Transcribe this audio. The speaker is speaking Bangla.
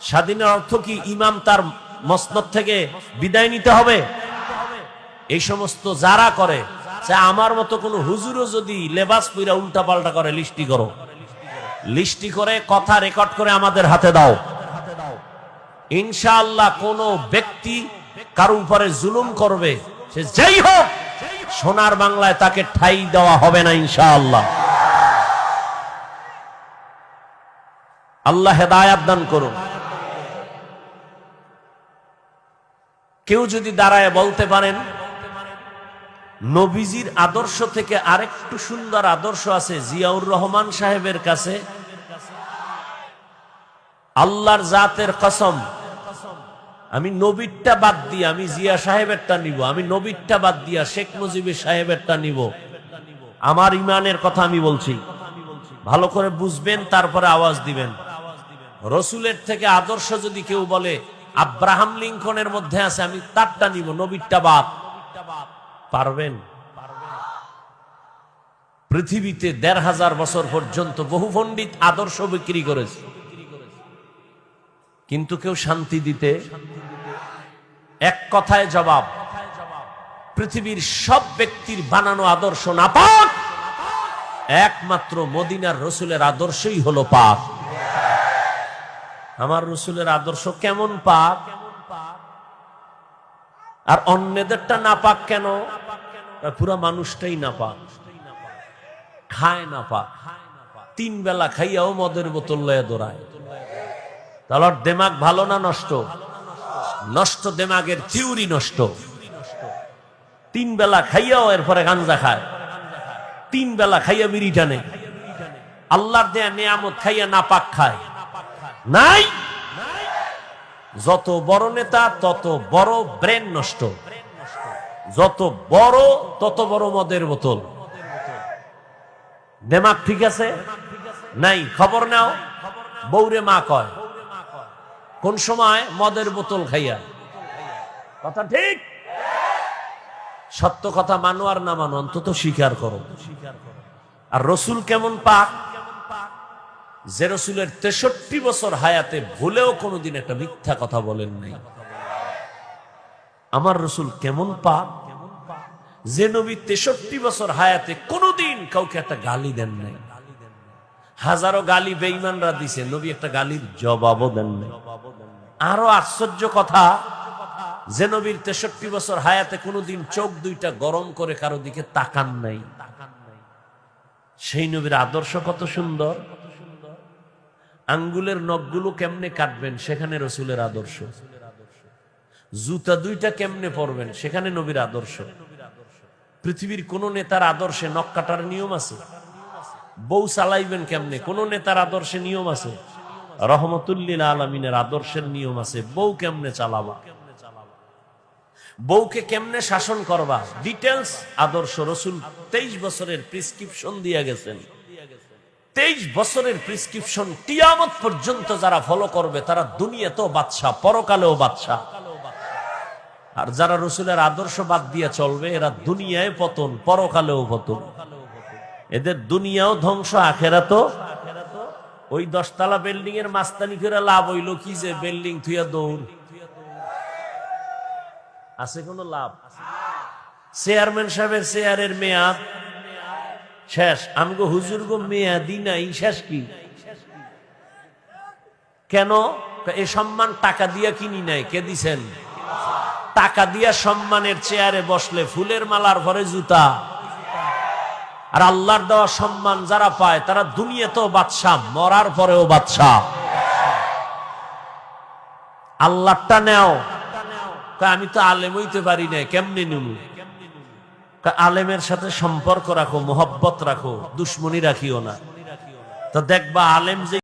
স্বাধীনের অর্থ কি ইমাম তার মসনদ থেকে বিদায় নিতে হবে? এই সমস্ত যারা করে আমার মতো কোন হুজুরও যদি লেবাস পুরা উল্টা পাল্টা করে লিস্টি করো। লিস্টি করে, কথা রেকর্ড করে আমাদের হাতে দাও। ইনশাআল্লাহ কোন ব্যক্তি কারও উপরে জুলুম করবে, সে যেই হোক, সোনার বাংলায় তাকে ঠাই দেওয়া হবে না ইনশাআল্লাহ। আল্লাহ হেদায়াত দান করুন। কেউ যদি দাঁড়ায় বলতে পারেন, নবীজির আদর্শ থেকে আরেকটু সুন্দর আদর্শ আছে জিয়াউর রহমান সাহেবের কাছে। আল্লাহর জাতের কসম, আমি নবীরটা বাদ দিয়ে আমি জিয়া সাহেবেরটা নিব, আমি নবীরটা বাদ দিয়া শেখ মুজিবের সাহেবেরটা নিব। আমার ইমানের কথা আমি বলছি। ভালো করে বুঝবেন, তারপরে আওয়াজ দিবেন। রসুলের থেকে আদর্শ যদি কেউ বলে আব্রাহাম লিঙ্কনের মধ্যে আছে, আমি তারটা নিব, নবীরটা বাপ। পারবেন? পৃথিবীতে দেড় হাজার বছর পর্যন্ত বহু পণ্ডিত আদর্শ বিক্রি করেছে। কিন্তু কেউ শান্তি দিতে এক কথায় জবাব, পৃথিবীর সব ব্যক্তির বানানো আদর্শ না পাক একমাত্র মদিনার রসুলের আদর্শই হলো পাক। আমার রসুলের আদর্শ কেমন পাক? আর অন্যদেরটা না পাক কেন পুরা মানুষটাই না পাক খায় না পাক তিন বেলা খাইয়াও মদের বোতল লয়ে দৌড়ায়। তাহলে দেমাগ ভালো না নষ্ট? নষ্ট দেমাগের থিউরি নষ্ট। তিন বেলা খাইয়াও এরপরে গাঞ্জা খায়। তিন বেলা খাইয়া বিড়ি টানে। আল্লাহর দেয়া নিয়ামত খাইয়া না পাক খায়। নাই? যত বড় নেতা, তত বড় ব্রেন নষ্ট। যত বড়, তত বড় মদের বোতল। দেমাগ ঠিক আছে? নাই, খবর নাও। বৌরে মা কয়, কোন সময় মদের বোতল খাইয়া? কথা ঠিক? সত্য কথা মানো আর না মানো, অন্তত স্বীকার করো। আর রসুল কেমন পাক? যে রসুলের তেষট্টি বছর হায়াতে ভুলেও কোনোদিন একটা মিথ্যা কথা বলেন নাই। আমার রসুল কেমন পাক যে নবী তেষট্টি বছর হায়াতে কোনোদিন কাউকে একটা গালি দেন নাই। হাজারো গালি বেইমানরা দিছে, নবী একটা গালির জবাবও দেন নাই। আরও আশ্চর্য কথা, যে নবীর তেষট্টি বছর হায়াতে কোনোদিন চোখ দুইটা গরম করে কারও দিকে তাকান নাই। সেই নবীর আদর্শ কত সুন্দর? আঙ্গুলের নখগুলো কেমনে কাটবেন সেখানে রসুলের আদর্শ। জুতা দুইটা কেমনে পরবেন সেখানে নবীর আদর্শ। পৃথিবীর কোন নেতার আদর্শে নখ কাটার নিয়ম আছে? বউ চালাইবেন কেমনে? কোন নেতার আদর্শে নিয়ম আছে? রহমতুল্লিল আলমিনের আদর্শের নিয়ম আছে, বউ কেমনে চালাবা? বউকে কেমনে শাসন করবা? ডিটেলস আদর্শ রসুল তেইশ বছরের প্রিসক্রিপশন দিয়ে গেছেন। তেইশ বছরের প্রিসক্রিপশন টিয়ামত পর্যন্ত যারা ফলো করবে, তারা দুনিয়াতেও বাদশা পরকালেও বাদশা আর যারা রসুলের আদর্শ বাদ দিয়ে চলবে, এরা দুনিয়ায় পতন, পরকালেও পতন। এদের দুনিয়াও ধ্বংস আখেরা তো ওই দশতলা বিল্ডিং এর মাস্তানি করে লাভ হইল কি যে বিল্ডিং থুয়া দৌড়। আছে কোনো লাভ? চেয়ারম্যান সাহেবের চেয়ারের মেয়াদ। শেষ। আমি গো হুজুর গো মেয়াদি নাই, শেষ কি? কেন? এ সম্মান টাকা দিয়া কিনি নাই, কে দিছেন? টাকা দিয়া সম্মানের চেয়ারে বসলে ফুলের মালার ঘরে জুতা। আর আল্লাহর দেওয়া সম্মান যারা পায়, তারা দুনিয়াতেও বাদশাহ, মরার পরেও বাদশাহ। আল্লাহটা নেও। আমি তো আলেম হইতে পারি না কেমনে নিমু কয় আলেমের সাথে সম্পর্ক রাখো মোহব্বত রাখো দুশ্মনী রাখিও না। তা দেখবা আলেম যে